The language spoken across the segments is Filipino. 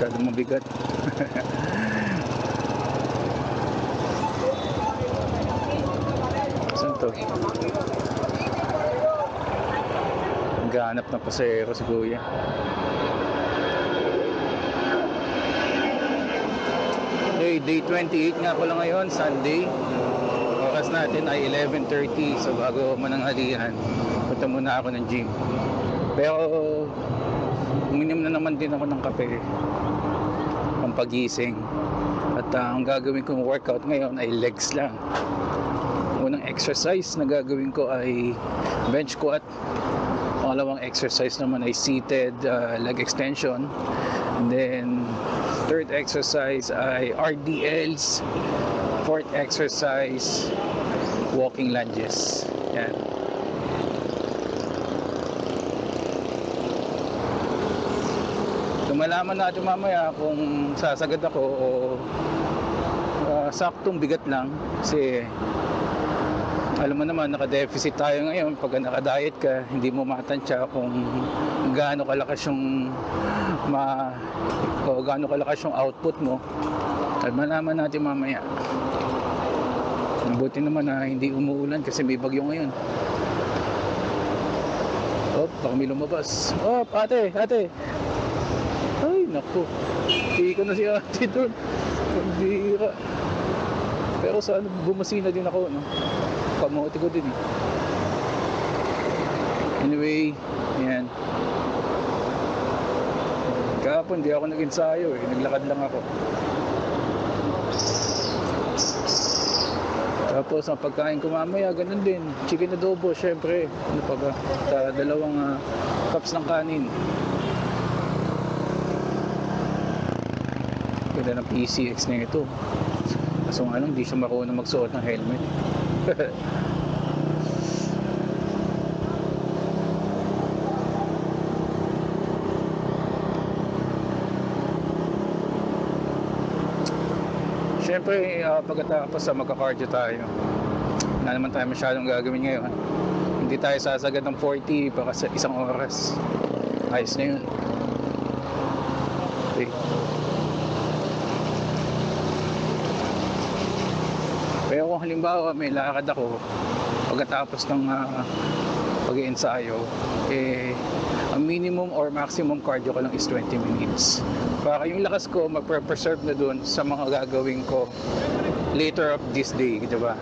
Masyadong mabigat. Saan to? Naghahanap ng pasero si Kuya. Okay, day 28 nga pala ngayon, Sunday. Oras natin ay 11.30 so bago mananghalian, punta muna ako ng gym. Pero uminom na naman din ako ng kape ang pagising. At ah, ang gagawin kong workout ngayon ay legs lang. Unang exercise na gagawin ko ay bench squat. Pangalawang exercise naman ay seated uh, leg extension. And then third exercise ay RDLs. Fourth exercise walking lunges. Yan. Malaman natin mamaya kung sasagad ako o ah, saktong bigat lang. Kasi alam mo naman naka-deficit tayo ngayon. Pag naka-diet ka hindi mo matansya kung gaano kalakas yung ma o gaano kalakas yung output mo. At malaman natin mamaya. Buti naman na hindi umuulan kasi may bagyo ngayon. Oh baka may lumabas. Oh ate ate naku hindi ko na si ate doon. Pambira pero sana bumasina din ako no kamote ko din eh. Anyway yan kahapon di ako nag-ensayo eh. Naglakad lang ako. Tapos ang pagkain ko mamaya ganun din. Chicken adobo syempre. Ano pa ba? Sa dalawang ah, cups ng kanin ganda ng PCX na ito kaso nga lang di siya marunong magsuot ng helmet Siyempre, uh, pagkatapos sa magka-cardio tayo, na naman tayo masyadong gagawin ngayon. Hindi tayo sasagad ng 40 baka sa isang oras. Ayos na yun. Okay. Pero halimbawa may lakad ako pagkatapos ng uh, pag-iensayo, eh, ang minimum or maximum cardio ko lang is 20 minutes. Para yung lakas ko magpre-preserve na dun sa mga gagawin ko later of this day, di ba?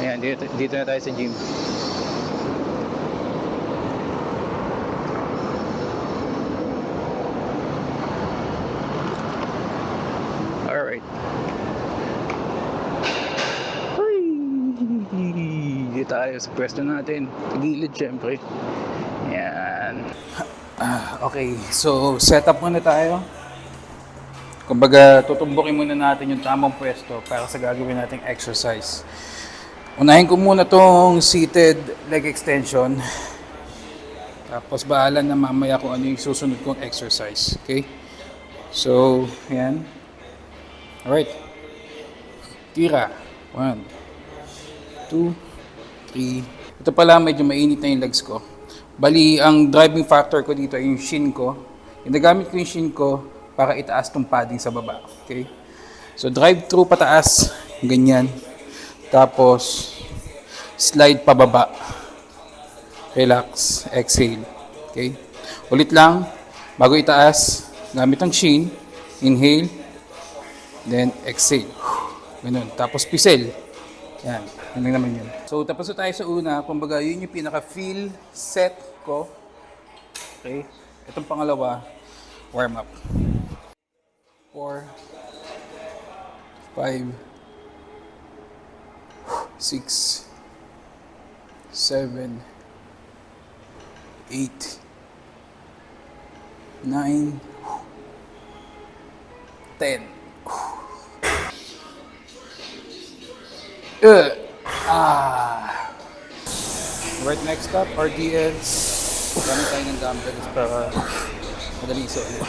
Ayan, dito, dito na tayo sa gym. Alright. Ay! Dito tayo sa pwesto natin. Gilid syempre. Yan. Ah, okay, so set up muna tayo. Kumbaga, tutumbukin muna natin yung tamang pwesto para sa gagawin nating exercise. Unahin ko muna tong seated leg extension. Tapos bahala na mamaya kung ano yung susunod kong exercise. Okay? So, yan. Alright. Tira. One. Two. Three. Ito pala, medyo mainit na yung legs ko. Bali, ang driving factor ko dito ay yung shin ko. Ginagamit ko yung shin ko para itaas tong padding sa baba. Okay? So, drive through pataas. Ganyan. Tapos, slide pababa. Relax. Exhale. Okay? Ulit lang. Bago itaas, gamit ang shin. Inhale. Then, exhale. Ganun. Tapos, pisel. Yan. Yan naman yun. So, tapos na tayo sa una. Kumbaga, yun yung pinaka-feel set ko. Okay? Itong pangalawa, warm up. 4 5 6 7 8 9 10 Uh, ah. Right next stop, RDLs. Gamit tayo ng dumbbells para madali sa ulit.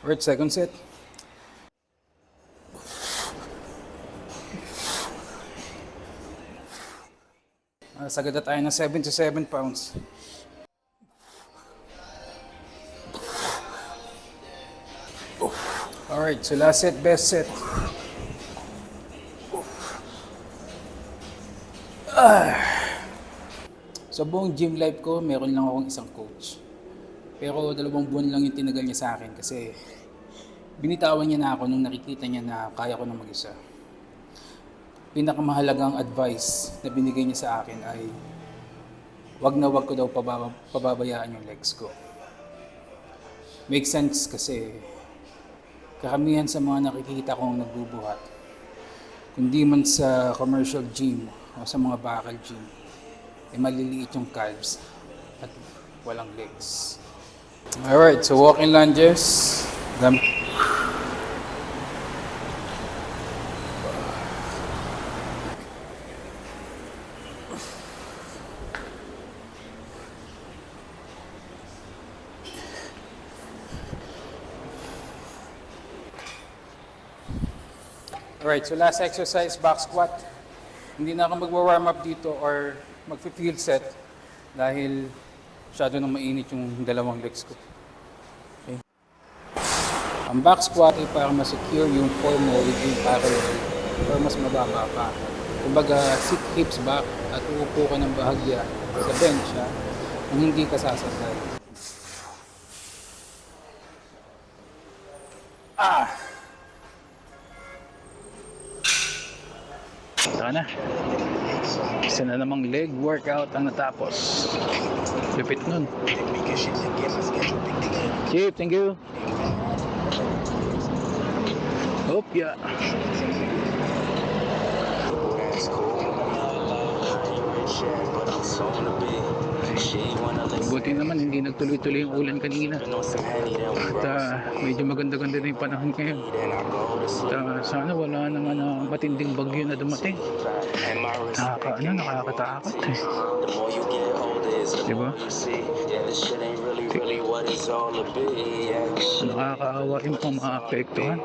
Right, second set. Ah, Sagad na tayo ng 77 pounds. Alright, so last set, best set. Sa buong gym life ko, meron lang akong isang coach. Pero dalawang buwan lang yung tinagal niya sa akin kasi binitawan niya na ako nung nakikita niya na kaya ko na mag-isa. Pinakamahalagang advice na binigay niya sa akin ay wag na wag ko daw pababa, pababayaan yung legs ko. Make sense kasi karamihan sa mga nakikita kong nagbubuhat, kundi man sa commercial gym o sa mga bakal gym, ay maliliit yung calves at walang legs. Alright, so walking lunges. Gam Alright, so last exercise, back squat. Hindi na ako magwa-warm up dito or mag-field set dahil masyado nang mainit yung dalawang legs ko. Okay. Ang back squat ay para ma-secure yung form mo with yung parallel or mas mababa pa. Kumbaga, sit hips back at uupo ka ng bahagya sa bench ha, kung hindi ka sasagay. Saka na. Isa na namang leg workout ang natapos. Lupit nun. Chip, thank you. Hope ya. Buti naman hindi nagtuloy-tuloy yung ulan kanina. At ah, medyo maganda-ganda na yung panahon ngayon. At ah, sana wala naman na matinding bagyo na dumating. Nakaka, ano, nakakatakot eh. Diba? Nakakaawa yung mga maapektuhan.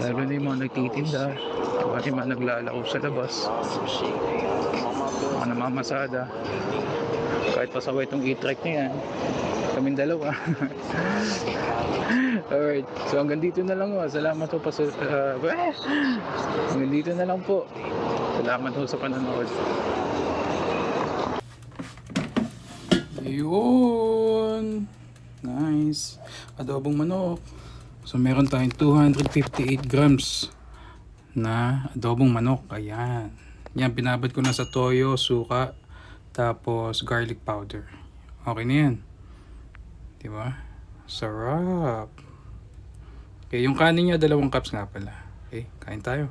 Lalo na yung mga nagtitinda. Diba? Yung mga naglalako sa labas. Mga namamasada. Kahit pasaway itong e-trek na yan. Kaming dalawa. Alright. So hanggang dito na lang po. Salamat po pa sa... Uh, hanggang dito na lang po. Salamat po sa panonood. Ayun. Nice. Adobong manok. So meron tayong 258 grams na adobong manok. Ayan. Yan, binabad ko na sa toyo, suka, tapos garlic powder. Okay na yan. Diba? Sarap. Okay, yung kanin niya, dalawang cups nga pala. Okay, kain tayo.